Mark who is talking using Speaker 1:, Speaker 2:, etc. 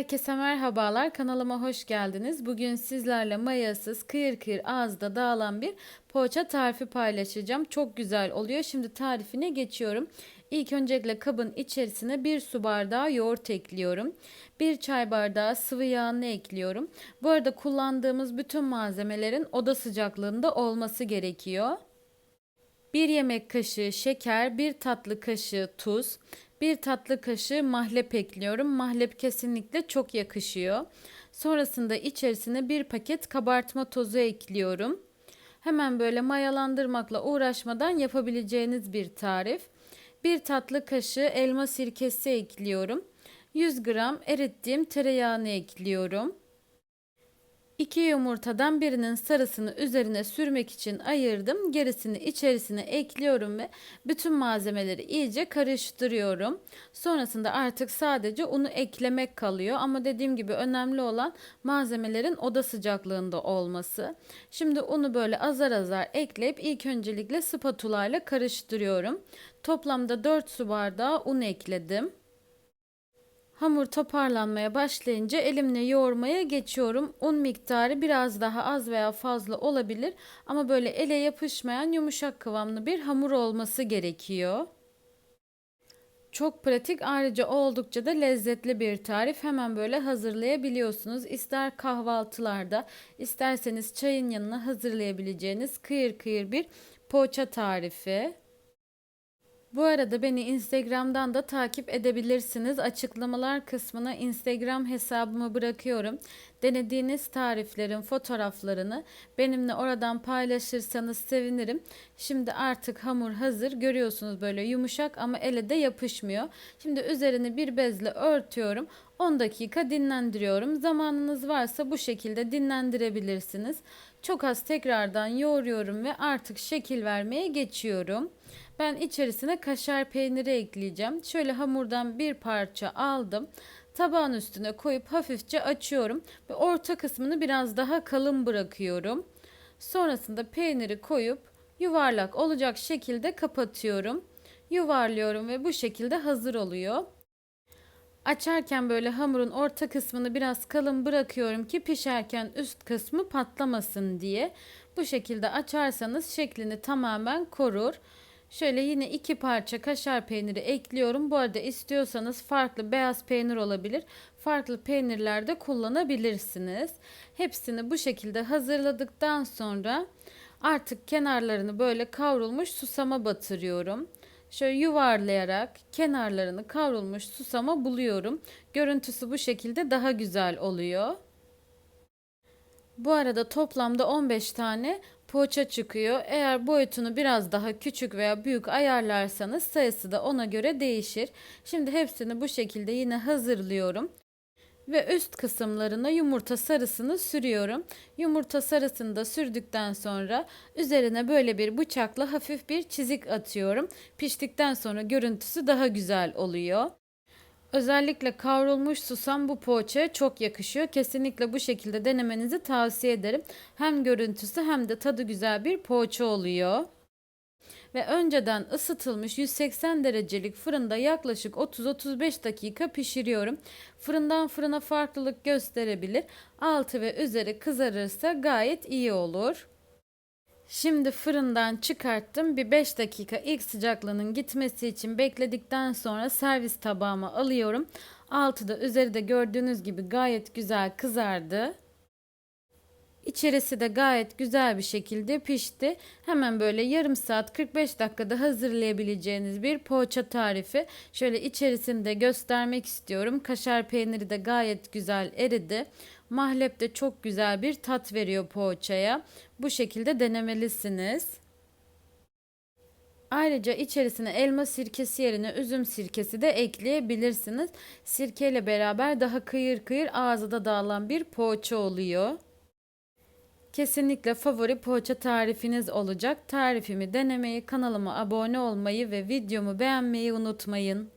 Speaker 1: Herkese merhabalar. Kanalıma hoş geldiniz. Bugün sizlerle mayasız, kıyır kıyır ağızda dağılan bir poğaça tarifi paylaşacağım. Çok güzel oluyor. Şimdi tarifine geçiyorum. İlk öncelikle kabın içerisine bir su bardağı yoğurt ekliyorum. Bir çay bardağı sıvı yağını ekliyorum. Bu arada kullandığımız bütün malzemelerin oda sıcaklığında olması gerekiyor. 1 yemek kaşığı şeker, 1 tatlı kaşığı tuz, 1 tatlı kaşığı mahlep ekliyorum. Mahlep kesinlikle çok yakışıyor. Sonrasında içerisine 1 paket kabartma tozu ekliyorum. Hemen böyle mayalandırmakla uğraşmadan yapabileceğiniz bir tarif. 1 tatlı kaşığı elma sirkesi ekliyorum. 100 gram erittiğim tereyağını ekliyorum. 2 yumurtadan birinin sarısını üzerine sürmek için ayırdım. Gerisini içerisine ekliyorum ve bütün malzemeleri iyice karıştırıyorum. Sonrasında artık sadece unu eklemek kalıyor ama dediğim gibi önemli olan malzemelerin oda sıcaklığında olması. Şimdi unu böyle azar azar ekleyip ilk öncelikle spatula ile karıştırıyorum. Toplamda 4 su bardağı un ekledim. Hamur toparlanmaya başlayınca elimle yoğurmaya geçiyorum. Un miktarı biraz daha az veya fazla olabilir ama böyle ele yapışmayan yumuşak kıvamlı bir hamur olması gerekiyor. Çok pratik ayrıca oldukça da lezzetli bir tarif. Hemen böyle hazırlayabiliyorsunuz. İster kahvaltılarda, isterseniz çayın yanına hazırlayabileceğiniz kıyır kıyır bir poğaça tarifi. Bu arada beni Instagram'dan da takip edebilirsiniz. Açıklamalar kısmına Instagram hesabımı bırakıyorum. Denediğiniz tariflerin fotoğraflarını benimle oradan paylaşırsanız sevinirim. Şimdi artık hamur hazır. Görüyorsunuz böyle yumuşak ama ele de yapışmıyor. Şimdi üzerini bir bezle örtüyorum. 10 dakika dinlendiriyorum. Zamanınız varsa bu şekilde dinlendirebilirsiniz. Çok az tekrardan yoğuruyorum ve artık şekil vermeye geçiyorum. Ben içerisine kaşar peyniri ekleyeceğim. Şöyle hamurdan bir parça aldım. Tabağın üstüne koyup hafifçe açıyorum ve orta kısmını biraz daha kalın bırakıyorum. Sonrasında peyniri koyup yuvarlak olacak şekilde kapatıyorum. Yuvarlıyorum ve bu şekilde hazır oluyor. Açarken böyle hamurun orta kısmını biraz kalın bırakıyorum ki pişerken üst kısmı patlamasın diye. Bu şekilde açarsanız şeklini tamamen korur. Şöyle yine iki parça kaşar peyniri ekliyorum. Bu arada istiyorsanız farklı beyaz peynir olabilir. Farklı peynirlerde kullanabilirsiniz. Hepsini bu şekilde hazırladıktan sonra artık kenarlarını böyle kavrulmuş susama batırıyorum. Şöyle yuvarlayarak kenarlarını kavrulmuş susama buluyorum. Görüntüsü bu şekilde daha güzel oluyor. Bu arada toplamda 15 tane poğaça çıkıyor. Eğer boyutunu biraz daha küçük veya büyük ayarlarsanız sayısı da ona göre değişir. Şimdi hepsini bu şekilde yine hazırlıyorum. Ve üst kısımlarına yumurta sarısını sürüyorum. Yumurta sarısını da sürdükten sonra üzerine böyle bir bıçakla hafif bir çizik atıyorum. Piştikten sonra görüntüsü daha güzel oluyor. Özellikle kavrulmuş susam bu poğaçaya çok yakışıyor. Kesinlikle bu şekilde denemenizi tavsiye ederim. Hem görüntüsü hem de tadı güzel bir poğaça oluyor. Ve önceden ısıtılmış 180 derecelik fırında yaklaşık 30-35 dakika pişiriyorum. Fırından fırına farklılık gösterebilir. Altı ve üzeri kızarırsa gayet iyi olur. Şimdi fırından çıkarttım. Bir 5 dakika ilk sıcaklığının gitmesi için bekledikten sonra servis tabağıma alıyorum. Altı da üzeri de gördüğünüz gibi gayet güzel kızardı. İçerisi de gayet güzel bir şekilde pişti. Hemen böyle yarım saat 45 dakikada hazırlayabileceğiniz bir poğaça tarifi. Şöyle içerisini de göstermek istiyorum. Kaşar peyniri de gayet güzel eridi. Mahlep de çok güzel bir tat veriyor poğaçaya. Bu şekilde denemelisiniz. Ayrıca içerisine elma sirkesi yerine üzüm sirkesi de ekleyebilirsiniz. Sirke ile beraber daha kıyır kıyır ağızda dağılan bir poğaça oluyor. Kesinlikle favori poğaça tarifiniz olacak. Tarifimi denemeyi, kanalıma abone olmayı ve videomu beğenmeyi unutmayın.